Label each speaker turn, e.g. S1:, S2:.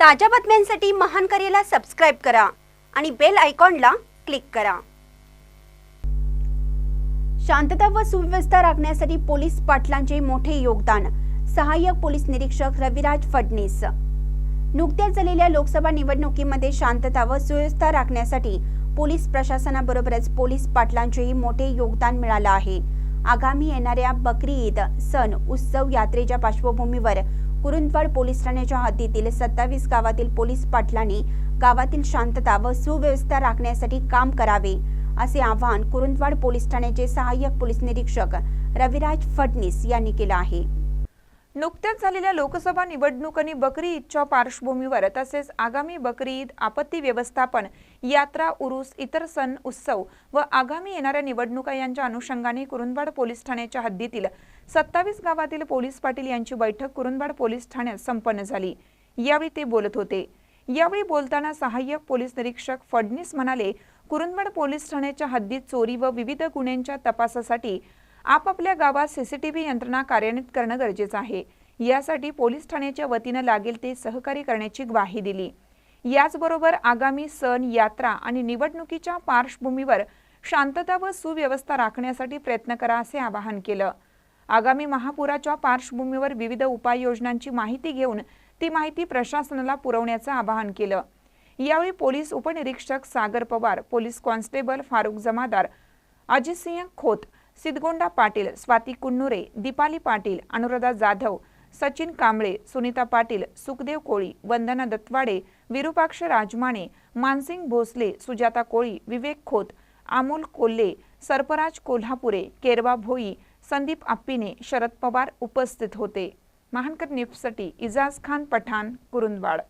S1: ताज्या बातम्यांसाठी महान करेला सबस्क्राईब करा आणि बेल आयकॉनला क्लिक करा. शांतता व सुव्यवस्था राखण्यासाठी पोलीस पाटलांचे मोठे योगदान. सहाय्यक पोलीस निरीक्षक रविराज फडणीस. नुकत्याच झालेल्या लोकसभा निवडणुकीमध्ये शांतता व सुव्यवस्था राखण्यासाठी पोलीस प्रशासनाबरोबरच पोलीस पाटलांचेही मोठे योगदान मिळालं आहे. आगामी येणाऱ्या बकरी ईद सण उत्सव यात्रेच्या पार्श्वभूमीवर कुरुंदवाड पोलीस ठाण्याच्या हद्दीतील सत्तावीस गावातील पोलीस पाटलांनी गावातील शांतता व सुव्यवस्था राखण्यासाठी काम करावे असे आवाहन कुरुंदवाड पोलीस ठाण्याचे सहाय्यक पोलीस निरीक्षक रविराज फडणीस यांनी केलं आहे.
S2: नुकत्याच झालेल्या लोकसभा निवडणूक आणि बकरी ईदच्या पार्श्वभूमीवर तसेच आगामी बकरी ईद आपत्ती व्यवस्थापन यात्रा उरूस इतर सण उत्सव व आगामी येणाऱ्या निवडणुका यांच्या अनुषंगाने कुरुंदवाड पोलीस ठाण्याच्या हद्दीतील सत्तावीस गावातील पोलीस पाटील यांची बैठक कुरुंदवाड पोलीस ठाण्यात संपन्न झाली. यावेळी ते बोलत होते. यावेळी बोलताना सहाय्यक पोलीस निरीक्षक फडणीस म्हणाले कुरुंदवाड पोलीस ठाण्याच्या हद्दीत चोरी व विविध गुन्ह्यांच्या तपासासाठी आपापल्या गावात सीसीटीव्ही यंत्रणा कार्यान्वित करणं गरजेचं आहे. यासाठी पोलीस ठाण्याच्या वतीनं लागेल ते सहकार्य करण्याची ग्वाही दिली. याचबरोबर आगामी सण यात्रा आणि निवडणुकीच्या पार्श्वभूमीवर शांतता व सुव्यवस्था राखण्यासाठी प्रयत्न करा असे आवाहन केलं. आगामी महापुराच्या पार्श्वभूमीवर विविध उपाययोजनांची माहिती घेऊन ती माहिती प्रशासनाला पुरवण्याचं आवाहन केलं. यावेळी पोलीस उपनिरीक्षक सागर पवार पोलीस कॉन्स्टेबल फारुख जमादार अजितसिंह खोत सिद्धगोंडा पाटील स्वाती कुन्नुरे दीपाली पाटील अनुराधा जाधव सचिन कांबळे सुनीता पाटील सुखदेव कोळी वंदना दत्वाडे विरूपाक्ष राजमाने मानसिंग भोसले सुजाता कोळी विवेक खोत अमोल कोल्हे सर्पराज कोल्हापुरे केरवा भोई संदीप आप्पीने शरद पवार उपस्थित होते. महानकर न्यूजसाठी इजाज खान पठाण कुरुंदवाड.